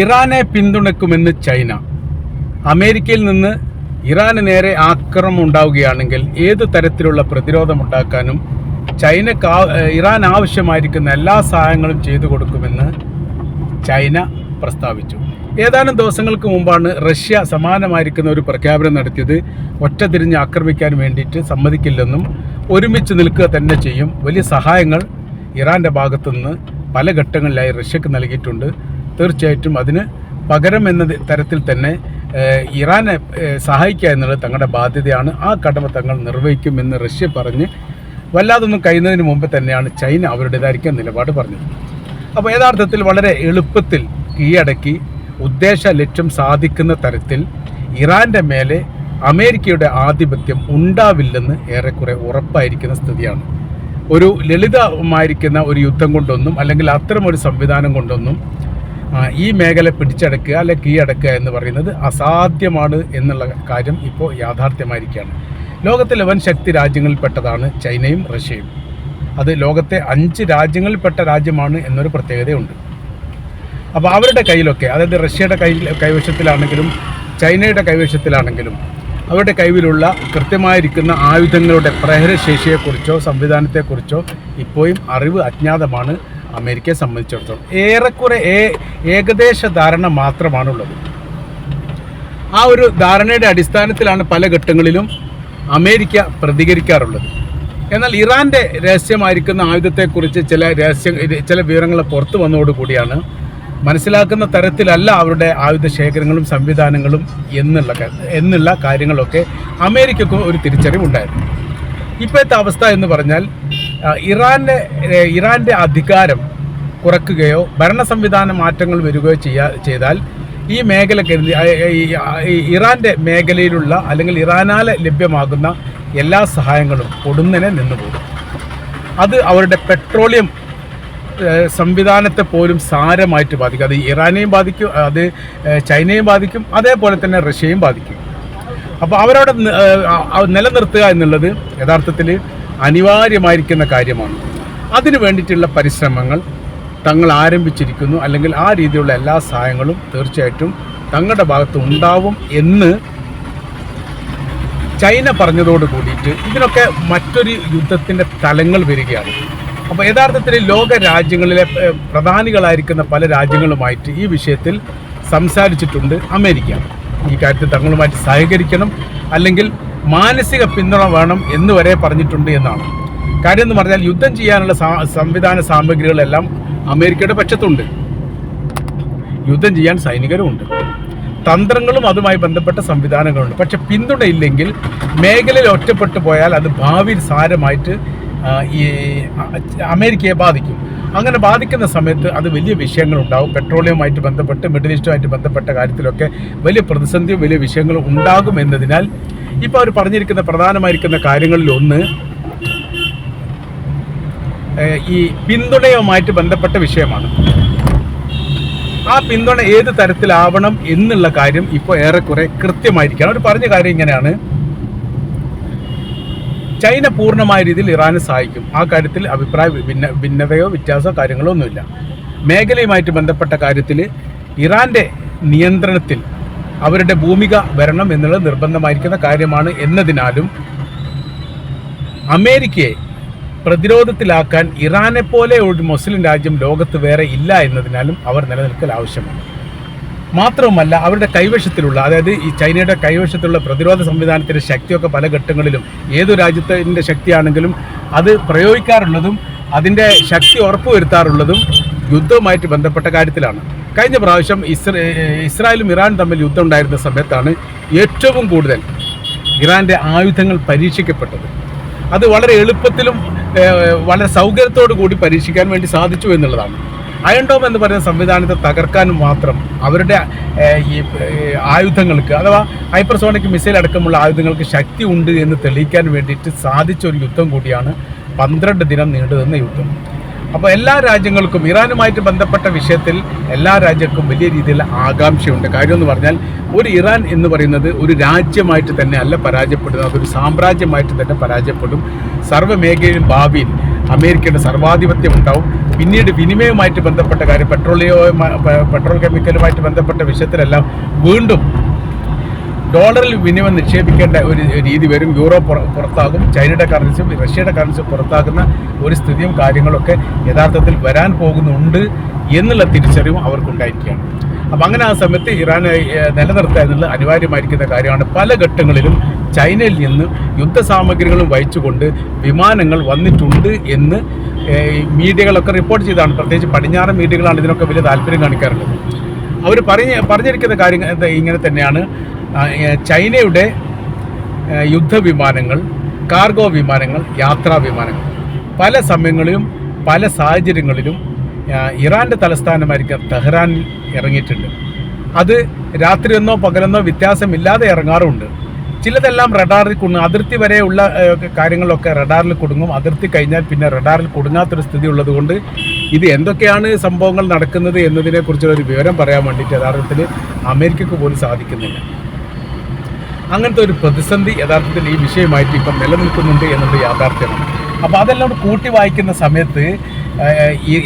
ഇറാനെ പിന്തുണയ്ക്കുമെന്ന് ചൈന. അമേരിക്കയിൽ നിന്ന് ഇറാന് നേരെ ആക്രമം ഉണ്ടാവുകയാണെങ്കിൽ ഏത് തരത്തിലുള്ള പ്രതിരോധമുണ്ടാക്കാനും ചൈന ഇറാൻ ആവശ്യമായിരിക്കുന്ന എല്ലാ സഹായങ്ങളും ചെയ്തു കൊടുക്കുമെന്ന് ചൈന പ്രസ്താവിച്ചു. ഏതാനും ദിവസങ്ങൾക്ക് മുമ്പാണ് റഷ്യ സമാനമായിരിക്കുന്ന ഒരു പ്രഖ്യാപനം നടത്തിയത്. ഒറ്റ തിരിഞ്ഞ് ആക്രമിക്കാൻ വേണ്ടിയിട്ട് സമ്മതിക്കില്ലെന്നും ഒരുമിച്ച് നിൽക്കുക തന്നെ ചെയ്യും. വലിയ സഹായങ്ങൾ ഇറാന്റെ ഭാഗത്തുനിന്ന് പല ഘട്ടങ്ങളിലായി റഷ്യക്ക് നൽകിയിട്ടുണ്ട്. തീർച്ചയായിട്ടും അതിന് പകരം എന്ന തരത്തിൽ തന്നെ ഇറാനെ സഹായിക്കുക എന്നുള്ളത് തങ്ങളുടെ ബാധ്യതയാണ്. ആ കടമ തങ്ങൾ നിർവഹിക്കുമെന്ന് റഷ്യ പറഞ്ഞ് വല്ലാതൊന്നും കഴിയുന്നതിന് മുമ്പ് തന്നെയാണ് ചൈന അവരുടേതായിരിക്കും നിലപാട് പറഞ്ഞത്. അപ്പോൾ യഥാർത്ഥത്തിൽ വളരെ എളുപ്പത്തിൽ കീഴടക്കി ഉദ്ദേശ ലക്ഷ്യം സാധിക്കുന്ന തരത്തിൽ ഇറാന്റെ മേലെ അമേരിക്കയുടെ ആധിപത്യം ഉണ്ടാവില്ലെന്ന് ഏറെക്കുറെ ഉറപ്പായിരിക്കുന്ന സ്ഥിതിയാണ്. ഒരു ലളിതമായിരിക്കുന്ന ഒരു യുദ്ധം കൊണ്ടൊന്നും അല്ലെങ്കിൽ അത്തരമൊരു സംവിധാനം കൊണ്ടൊന്നും ഈ മേഖല പിടിച്ചടക്കുക അല്ലെ കീഴടക്കുക എന്ന് പറയുന്നത് അസാധ്യമാണ് എന്നുള്ള കാര്യം ഇപ്പോൾ യാഥാർത്ഥ്യമായിരിക്കുകയാണ്. ലോകത്തിലെ വൻ ശക്തി രാജ്യങ്ങളിൽപ്പെട്ടതാണ് ചൈനയും റഷ്യയും. അത് ലോകത്തെ അഞ്ച് രാജ്യങ്ങളിൽപ്പെട്ട രാജ്യമാണ് എന്നൊരു പ്രത്യേകതയുണ്ട്. അപ്പോൾ അവരുടെ കയ്യിലൊക്കെ അതായത് റഷ്യയുടെ കൈ കൈവശത്തിലാണെങ്കിലും ചൈനയുടെ കൈവശത്തിലാണെങ്കിലും അവരുടെ കൈവിലുള്ള കൃത്യമായിരിക്കുന്ന ആയുധങ്ങളുടെ പ്രഹരശേഷിയെക്കുറിച്ചോ സംവിധാനത്തെക്കുറിച്ചോ ഇപ്പോഴും അറിവ് അജ്ഞാതമാണ് അമേരിക്കയെ സംബന്ധിച്ചിടത്തോളം ഏറെക്കുറെ ഏകദേശ ധാരണ മാത്രമാണുള്ളത്. ആ ഒരു ധാരണയുടെ അടിസ്ഥാനത്തിലാണ് പല ഘട്ടങ്ങളിലും അമേരിക്ക പ്രതികരിക്കാറുള്ളത്. എന്നാൽ ഇറാന്റെ രഹസ്യമായിരിക്കുന്ന ആയുധത്തെക്കുറിച്ച് ചില രഹസ്യ ചില വിവരങ്ങൾ പുറത്തു വന്നതോടുകൂടിയാണ് മനസ്സിലാക്കുന്ന തരത്തിലല്ല അവരുടെ ആയുധ ശേഖരങ്ങളും സംവിധാനങ്ങളും എന്നുള്ള എന്നുള്ള കാര്യങ്ങളൊക്കെ അമേരിക്കക്കും ഒരു തിരിച്ചറിവുണ്ടായിരുന്നു. ഇപ്പോഴത്തെ അവസ്ഥ എന്ന് പറഞ്ഞാൽ ആ, ഇറാന്റെ അധികാരം കുറയ്ക്കുകയോ ഭരണ സംവിധാന മാറ്റങ്ങൾ വരികയോ ചെയ്യാ ചെയ്താൽ ഈ മേഖല ഇറാന്റെ മേഖലയിലുള്ള അല്ലെങ്കിൽ ഇറാനാൽ ലഭ്യമാകുന്ന എല്ലാ സഹായങ്ങളും ഒടുന്നനെ നിന്നുപോകും. അത് അവരുടെ പെട്രോളിയം സംവിധാനത്തെ പോലും സാരമായിട്ട് ബാധിക്കും. അത് ഇറാനെയും ബാധിക്കും അത് ചൈനയും ബാധിക്കും അതേപോലെ തന്നെ റഷ്യയും ബാധിക്കും. അപ്പോൾ അവരവിടെ നിലനിർത്തുക എന്നുള്ളത് യഥാർത്ഥത്തിൽ അനിവാര്യമായിരിക്കുന്ന കാര്യമാണ്. അതിനു വേണ്ടിയിട്ടുള്ള പരിശ്രമങ്ങൾ തങ്ങൾ ആരംഭിച്ചിരിക്കുന്നു. അല്ലെങ്കിൽ ആ രീതിയിലുള്ള എല്ലാ സഹായങ്ങളും തീർച്ചയായിട്ടും തങ്ങളുടെ ഭാഗത്ത് ഉണ്ടാവും എന്ന് ചൈന പറഞ്ഞതോട് കൂടിയിട്ട് ഇതിനൊക്കെ മറ്റൊരു യുദ്ധത്തിന്റെ തലങ്ങൾ വരികയാണ്. അപ്പോൾ യഥാർത്ഥത്തിൽ ലോക രാജ്യങ്ങളിലെ പ്രധാനികളായിരിക്കുന്ന പല രാജ്യങ്ങളുമായിട്ട് ഈ വിഷയത്തിൽ സംസാരിച്ചിട്ടുണ്ട് അമേരിക്ക. ഈ കാര്യത്തിൽ തങ്ങളുമായിട്ട് സഹകരിക്കണം. അല്ലെങ്കിൽ മാനസിക പിന്തുണ വേണം എന്ന് വരെ പറഞ്ഞിട്ടുണ്ട് എന്നാണ്. കാര്യം എന്ന് പറഞ്ഞാൽ യുദ്ധം ചെയ്യാനുള്ള സംവിധാന സാമഗ്രികളെല്ലാം അമേരിക്കയുടെ പക്ഷത്തുണ്ട്. യുദ്ധം ചെയ്യാൻ സൈനികരുമുണ്ട്. തന്ത്രങ്ങളും അതുമായി ബന്ധപ്പെട്ട സംവിധാനങ്ങളുണ്ട്. പക്ഷെ പിന്തുണയില്ലെങ്കിൽ മേഖലയിൽ ഒറ്റപ്പെട്ടു പോയാൽ അത് ഭാവിയിൽ സാരമായിട്ട് ഈ അമേരിക്കയെ ബാധിക്കും. അങ്ങനെ ബാധിക്കുന്ന സമയത്ത് അത് വലിയ വിഷയങ്ങളുണ്ടാവും. പെട്രോളിയവുമായിട്ട് ബന്ധപ്പെട്ട് മിഡിൽ ഈസ്റ്റുമായിട്ട് ബന്ധപ്പെട്ട കാര്യത്തിലൊക്കെ വലിയ പ്രതിസന്ധിയും വലിയ വിഷയങ്ങളും ഉണ്ടാകും എന്നതിനാൽ ഇപ്പോൾ അവർ പറഞ്ഞിരിക്കുന്ന പ്രധാനമായിരിക്കുന്ന കാര്യങ്ങളിൽ ഒന്ന് ഈ പിന്തുണയുമായിട്ട് ബന്ധപ്പെട്ട വിഷയമാണ്. ആ പിന്തുണ ഏത് തരത്തിലാവണം എന്നുള്ള കാര്യം ഇപ്പോൾ ഏറെക്കുറെ കൃത്യമായിരിക്കണം അവർ പറഞ്ഞ കാര്യം ഇങ്ങനെയാണ്. ചൈന പൂർണമായ രീതിയിൽ ഇറാനെ സഹായിക്കും. ആ കാര്യത്തിൽ അഭിപ്രായ ഭിന്ന ഭിന്നതയോ വ്യത്യാസമോ കാര്യങ്ങളോ ഒന്നുമില്ല. മേഖലയുമായിട്ട് ബന്ധപ്പെട്ട കാര്യത്തിൽ ഇറാന്റെ നിയന്ത്രണത്തിൽ അവരുടെ ഭൂമിക വരണം എന്നുള്ളത് നിർബന്ധമായിരിക്കുന്ന കാര്യമാണ് എന്നതിനാലും അമേരിക്കയെ പ്രതിരോധത്തിലാക്കാൻ ഇറാനെ പോലെ ഒരു മുസ്ലിം രാജ്യം ലോകത്ത് വേറെ ഇല്ല എന്നതിനാലും അവർ നിലനിൽക്കൽ ആവശ്യമാണ്. മാത്രവുമല്ല അവരുടെ കൈവശത്തിലുള്ള അതായത് ഈ ചൈനയുടെ കൈവശത്തിലുള്ള പ്രതിരോധ സംവിധാനത്തിന്റെ ശക്തിയൊക്കെ പല ഘട്ടങ്ങളിലും ഏതു രാജ്യത്തിന്റെ ശക്തിയാണെങ്കിലും അത് പ്രയോഗിക്കാറുള്ളതും അതിന്റെ ശക്തി ഉറപ്പുവരുത്താറുള്ളതും യുദ്ധവുമായിട്ട് ബന്ധപ്പെട്ട കാര്യത്തിലാണ്. കഴിഞ്ഞ പ്രാവശ്യം ഇസ്രേ ഇസ്രായേലും ഇറാനും തമ്മിൽ യുദ്ധം ഉണ്ടായിരുന്ന സമയത്താണ് ഏറ്റവും കൂടുതൽ ഇറാന്റെ ആയുധങ്ങൾ പരീക്ഷിക്കപ്പെട്ടത്. അത് വളരെ എളുപ്പത്തിലും വളരെ സൗകര്യത്തോടു കൂടി പരീക്ഷിക്കാൻ വേണ്ടി സാധിച്ചു എന്നുള്ളതാണ്. അയൺഡോം എന്ന് പറയുന്ന സംവിധാനത്തെ തകർക്കാൻ മാത്രം അവരുടെ ഈ ആയുധങ്ങൾക്ക് അഥവാ ഹൈപ്പർസോണിക് മിസൈൽ അടക്കമുള്ള ആയുധങ്ങൾക്ക് ശക്തി ഉണ്ട് എന്ന് തെളിയിക്കാൻ വേണ്ടിയിട്ട് സാധിച്ച ഒരു യുദ്ധം കൂടിയാണ് പന്ത്രണ്ട് ദിനം നീണ്ടു നിന്ന യുദ്ധം. അപ്പോൾ എല്ലാ രാജ്യങ്ങൾക്കും ഇറാനുമായിട്ട് ബന്ധപ്പെട്ട വിഷയത്തിൽ എല്ലാ രാജ്യക്കും വലിയ രീതിയിൽ ആകാംക്ഷയുണ്ട്. കാര്യം എന്ന് പറഞ്ഞാൽ ഒരു ഇറാൻ എന്ന് പറയുന്നത് ഒരു രാജ്യമായിട്ട് തന്നെ അല്ല പരാജയപ്പെടുന്നത്. അതൊരു സാമ്രാജ്യമായിട്ട് തന്നെ പരാജയപ്പെടും. സർവ മേഖലയിലും ഭാവിയിൽ അമേരിക്കയുടെ സർവാധിപത്യം ഉണ്ടാവും. പിന്നീട് വിനിമയവുമായിട്ട് ബന്ധപ്പെട്ട കാര്യം പെട്രോളിയോ പെട്രോൾ കെമിക്കലുമായിട്ട് ബന്ധപ്പെട്ട വിഷയത്തിലെല്ലാം വീണ്ടും ഡോളറിൽ വിനിമയം നിക്ഷേപിക്കേണ്ട ഒരു രീതി വരും. യൂറോ പുറ- പുറത്താകും. ചൈനയുടെ കറൻസിയും റഷ്യയുടെ കറൻസിയും പുറത്താക്കുന്ന ഒരു സ്ഥിതിയും കാര്യങ്ങളൊക്കെ യഥാർത്ഥത്തിൽ വരാൻ പോകുന്നുണ്ട് എന്നുള്ള തിരിച്ചറിവും അവർക്കുണ്ടായിരിക്കുകയാണ്. അപ്പം അങ്ങനെ ആ സമയത്ത് ഇറാൻ നിലനിർത്തുക എന്നുള്ളത് അനിവാര്യമായിരിക്കുന്ന കാര്യമാണ്. പല ഘട്ടങ്ങളിലും ചൈനയിൽ നിന്ന് യുദ്ധസാമഗ്രികളും വഹിച്ചുകൊണ്ട് വിമാനങ്ങൾ വന്നിട്ടുണ്ട് എന്ന് മീഡിയകളൊക്കെ റിപ്പോർട്ട് ചെയ്താണ് പ്രത്യേകിച്ച് പടിഞ്ഞാറൻ മീഡിയകളാണ് ഇതിനൊക്കെ വലിയ താല്പര്യം കാണിക്കാറുള്ളത്. അവർ പറഞ്ഞ പറഞ്ഞിരിക്കുന്ന കാര്യം ഇങ്ങനെ തന്നെയാണ്. ചൈനയുടെ യുദ്ധ യുദ്ധവിമാനങ്ങൾ കാർഗോ വിമാനങ്ങൾ യാത്രാ വിമാനങ്ങൾ. പല സമയങ്ങളിലും പല സാഹചര്യങ്ങളിലും ഇറാന്റെ തലസ്ഥാനമായിരിക്കും തെഹ്റാനിൽ ഇറങ്ങിയിട്ടുണ്ട്. അത് രാത്രിയെന്നോ പകലെന്നോ വ്യത്യാസമില്ലാതെ ഇറങ്ങാറുമുണ്ട് ചിലതെല്ലാം റഡാറിൽ കുടുങ്ങും അതിർത്തി വരെയുള്ള കാര്യങ്ങളൊക്കെ റഡാറിൽ കൊടുങ്ങും. അതിർത്തി കഴിഞ്ഞാൽ പിന്നെ റഡാറിൽ കുടുങ്ങാത്തൊരു സ്ഥിതി ഉള്ളതുകൊണ്ട് ഇത് എന്തൊക്കെയാണ് സംഭവങ്ങൾ നടക്കുന്നത് എന്നതിനെക്കുറിച്ചുള്ള ഒരു വിവരം പറയാൻ വേണ്ടിയിട്ട് യഥാർത്ഥത്തിൽ അമേരിക്കക്ക് പോലും സാധിക്കുന്നില്ല. അങ്ങനത്തെ ഒരു പ്രതിസന്ധി യഥാർത്ഥത്തിൽ ഈ വിഷയമായിട്ട് ഇപ്പം നിലനിൽക്കുന്നുണ്ട് എന്നുള്ള യാഥാർത്ഥ്യമാണ്. അപ്പോൾ അതെല്ലാം കൂടി കൂട്ടി വായിക്കുന്ന സമയത്ത്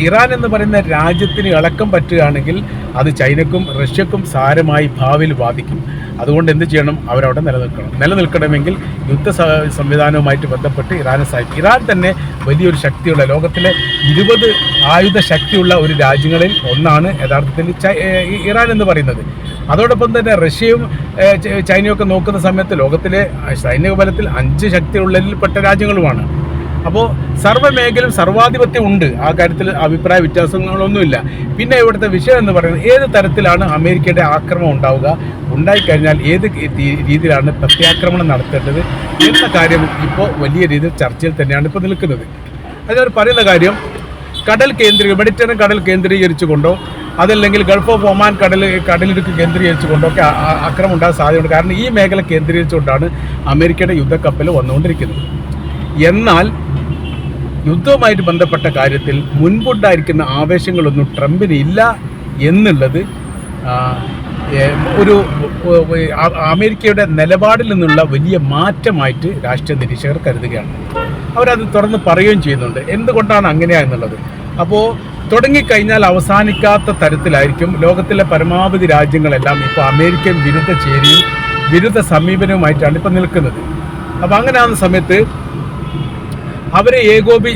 ഇറാൻ എന്ന് പറയുന്ന രാജ്യത്തിന് ഇളക്കം പറ്റുകയാണെങ്കിൽ അത് ചൈനക്കും റഷ്യക്കും സാരമായി ഭാവിയിൽ ബാധിക്കും. അതുകൊണ്ട് എന്ത് ചെയ്യണം? അവരവിടെ നിലനിൽക്കണം. നിലനിൽക്കണമെങ്കിൽ യുദ്ധ സംവിധാനവുമായിട്ട് ബന്ധപ്പെട്ട് ഇറാനെ സഹായിക്കും. ഇറാൻ തന്നെ വലിയൊരു ശക്തിയുള്ള ലോകത്തിലെ ഇരുപത് ആയുധ ശക്തിയുള്ള ഒരു രാജ്യങ്ങളിൽ ഒന്നാണ് യഥാർത്ഥത്തിൽ ഇറാൻ എന്ന് പറയുന്നത്. അതോടൊപ്പം തന്നെ റഷ്യയും ചൈനയും ഒക്കെ നോക്കുന്ന സമയത്ത് ലോകത്തിലെ സൈനിക ബലത്തിൽ അഞ്ച് ശക്തിയുള്ളതിൽപ്പെട്ട രാജ്യങ്ങളുമാണ്. അപ്പോൾ സർവമേഖലയും സർവാധിപത്യം ഉണ്ട്. ആ കാര്യത്തിൽ അഭിപ്രായ വ്യത്യാസങ്ങളൊന്നുമില്ല. പിന്നെ ഇവിടുത്തെ വിഷയം എന്ന് പറയുന്നത് ഏത് തരത്തിലാണ് അമേരിക്കയുടെ ആക്രമം ഉണ്ടാവുക? ഉണ്ടായിക്കഴിഞ്ഞാൽ ഏത് രീതിയിലാണ് പ്രത്യാക്രമണം നടത്തേണ്ടത് എന്ന കാര്യം ഇപ്പോൾ വലിയ രീതിയിൽ ചർച്ചയിൽ തന്നെയാണ് ഇപ്പോൾ നിൽക്കുന്നത്. അതിനവർ പറയുന്ന കാര്യം കടൽ കേന്ദ്രീ മെഡിറ്ററേനിയൻ കടൽ കേന്ദ്രീകരിച്ചുകൊണ്ടോ അതല്ലെങ്കിൽ ഗൾഫ് ഓഫ് ഒമാൻ കടൽ കടലിടുക്ക് കേന്ദ്രീകരിച്ചുകൊണ്ടൊക്കെ അക്രമം ഉണ്ടാകാൻ സാധ്യതയുണ്ട്. കാരണം ഈ മേഖല കേന്ദ്രീകരിച്ചുകൊണ്ടാണ് അമേരിക്കയുടെ യുദ്ധക്കപ്പൽ വന്നുകൊണ്ടിരിക്കുന്നത്. എന്നാൽ യുദ്ധവുമായിട്ട് ബന്ധപ്പെട്ട കാര്യത്തിൽ മുൻപുണ്ടായിരിക്കുന്ന ആവേശങ്ങളൊന്നും ട്രംപിന് ഇല്ല എന്നുള്ളത് ഒരു അമേരിക്കയുടെ നിലപാടിൽ നിന്നുള്ള വലിയ മാറ്റമായിട്ട് രാഷ്ട്രീയ നിരീക്ഷകർ കരുതുകയാണ്. അവരത് തുറന്ന് പറയുകയും ചെയ്യുന്നുണ്ട്. എന്തുകൊണ്ടാണ് അങ്ങനെയാ എന്നുള്ളത്? അപ്പോൾ തുടങ്ങിക്കഴിഞ്ഞാൽ അവസാനിക്കാത്ത തരത്തിലായിരിക്കും ലോകത്തിലെ പരമാവധി രാജ്യങ്ങളെല്ലാം ഇപ്പോൾ അമേരിക്കൻ വിരുദ്ധ ചേരിയും വിരുദ്ധ സമീപനവുമായിട്ടാണ് ഇപ്പോൾ നിൽക്കുന്നത്. അപ്പോൾ അങ്ങനെയാകുന്ന സമയത്ത് അവരെ ഏകോപി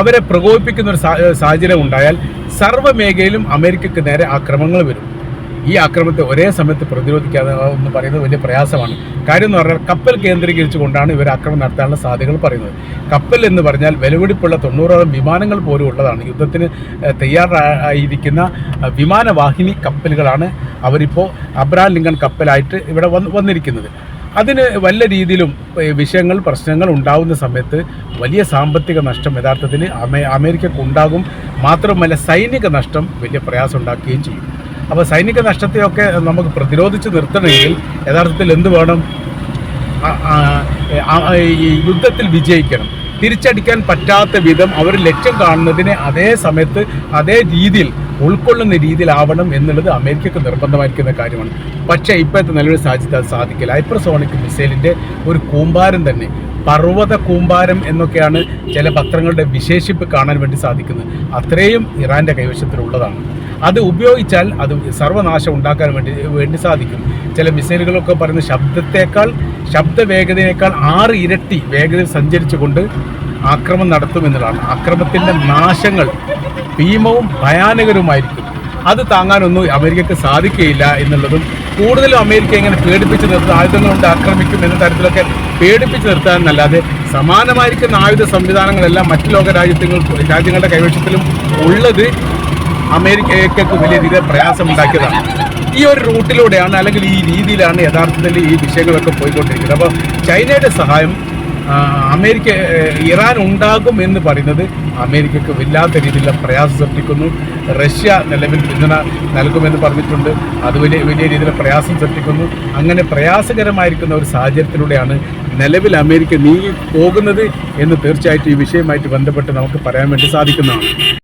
അവരെ പ്രകോപിപ്പിക്കുന്ന ഒരു സാഹചര്യം ഉണ്ടായാൽ സർവ മേഖലയിലും അമേരിക്കക്ക് നേരെ ആക്രമണങ്ങൾ വരും. ഈ ആക്രമണത്തെ ഒരേ സമയത്ത് പ്രതിരോധിക്കാതെ എന്ന് പറയുന്നത് വലിയ പ്രയാസമാണ്. കാര്യം എന്ന് പറഞ്ഞാൽ കപ്പൽ കേന്ദ്രീകരിച്ചുകൊണ്ടാണ് ഇവർ ആക്രമണം നടത്താനുള്ള സാധ്യതകൾ പറയുന്നത്. കപ്പൽ എന്ന് പറഞ്ഞാൽ വിലപിടിപ്പുള്ള തൊണ്ണൂറോളം വിമാനങ്ങൾ പോലും ഉള്ളതാണ്. യുദ്ധത്തിന് തയ്യാറായിരിക്കുന്ന വിമാനവാഹിനി കപ്പലുകളാണ് അവരിപ്പോൾ അബ്രാം ലിങ്കൺ കപ്പലായിട്ട് ഇവിടെ വന്ന് വന്നിരിക്കുന്നത്. അതിന് വല്ല രീതിയിലും വിഷയങ്ങൾ പ്രശ്നങ്ങൾ ഉണ്ടാകുന്ന സമയത്ത് വലിയ സാമ്പത്തിക നഷ്ടം യഥാർത്ഥത്തിൽ അമേ അമേരിക്കക്ക് ഉണ്ടാകും മാത്രമല്ല സൈനിക നഷ്ടം വലിയ പ്രയാസം ഉണ്ടാക്കുകയും ചെയ്യും. അപ്പോൾ സൈനിക നഷ്ടത്തെയൊക്കെ നമുക്ക് പ്രതിരോധിച്ച് നിർത്തണമെങ്കിൽ യഥാർത്ഥത്തിൽ എന്ത് വേണം? യുദ്ധത്തിൽ വിജയിക്കണം. തിരിച്ചടിക്കാൻ പറ്റാത്ത വിധം അവർ ലക്ഷ്യം കാണുന്നതിനെ അതേ സമയത്ത് അതേ രീതിയിൽ ഉൾക്കൊള്ളുന്ന രീതിയിലാവണം എന്നുള്ളത് അമേരിക്കക്ക് നിർബന്ധമായിരിക്കുന്ന കാര്യമാണ്. പക്ഷേ ഇപ്പോഴത്തെ നിലവിൽ സാധിച്ചത് അത് സാധിക്കില്ല. ഹൈപ്പർസോണിക് മിസൈലിന്റെ ഒരു കൂമ്പാരം തന്നെ പർവത കൂമ്പാരം എന്നൊക്കെയാണ് ചില പത്രങ്ങളുടെ വിശേഷിപ്പ് കാണാൻ വേണ്ടി സാധിക്കുന്നത്. അത്രയും ഇറാന്റെ കൈവശത്തിലുള്ളതാണ്. അത് ഉപയോഗിച്ചാൽ അത് സർവനാശം ഉണ്ടാക്കാൻ വേണ്ടി വേണ്ടി സാധിക്കും. ചില മിസൈലുകളൊക്കെ പറയുന്ന ശബ്ദത്തേക്കാൾ ശബ്ദ വേഗതയേക്കാൾ ആറ് ഇരട്ടി വേഗതയിൽ സഞ്ചരിച്ചുകൊണ്ട് ആക്രമം നടത്തുമെന്നുള്ളതാണ് ആക്രമത്തിന്റെ നാശങ്ങൾ ഭീമവും ഭയാനകരവുമായിരിക്കും അത് താങ്ങാനൊന്നും അമേരിക്കക്ക് സാധിക്കുകയില്ല എന്നുള്ളതും കൂടുതലും അമേരിക്ക എങ്ങനെ പേടിപ്പിച്ച് നിർത്തും ആയുധങ്ങൾ കൊണ്ട് ആക്രമിക്കും എന്ന തരത്തിലൊക്കെ പേടിപ്പിച്ച് നിർത്താനല്ലാതെ സമാനമായിരിക്കുന്ന ആയുധ സംവിധാനങ്ങളെല്ലാം മറ്റു ലോക രാജ്യങ്ങൾ രാജ്യങ്ങളുടെ കൈവശത്തിലും ഉള്ളത് അമേരിക്കയ്ക്ക് വലിയ രീതിയിൽ പ്രയാസമുണ്ടാക്കിയതാണ്. ഈ ഒരു റൂട്ടിലൂടെയാണ് അല്ലെങ്കിൽ ഈ രീതിയിലാണ് യഥാർത്ഥത്തിൽ ഈ വിഷയങ്ങളൊക്കെ പോയിക്കൊണ്ടിരിക്കുന്നത്. അപ്പോൾ ചൈനയുടെ സഹായം അമേരിക്ക ഇറാൻ ഉണ്ടാകും എന്ന് പറയുന്നത് അമേരിക്കക്ക് വല്ലാത്ത രീതിയിലുള്ള പ്രയാസം സൃഷ്ടിക്കുന്നു. റഷ്യ നിലവിൽ പിന്തുണ നൽകുമെന്ന് പറഞ്ഞിട്ടുണ്ട്. അത് വലിയ വലിയ രീതിയിലുള്ള പ്രയാസം സൃഷ്ടിക്കുന്നു. അങ്ങനെ പ്രയാസകരമായിരിക്കുന്ന ഒരു സാഹചര്യത്തിലൂടെയാണ് നിലവിൽ അമേരിക്ക നീങ്ങി പോകുന്നത് എന്ന് തീർച്ചയായിട്ടും ഈ വിഷയമായിട്ട് ബന്ധപ്പെട്ട് നമുക്ക് പറയാൻ വേണ്ടി സാധിക്കുന്നതാണ്.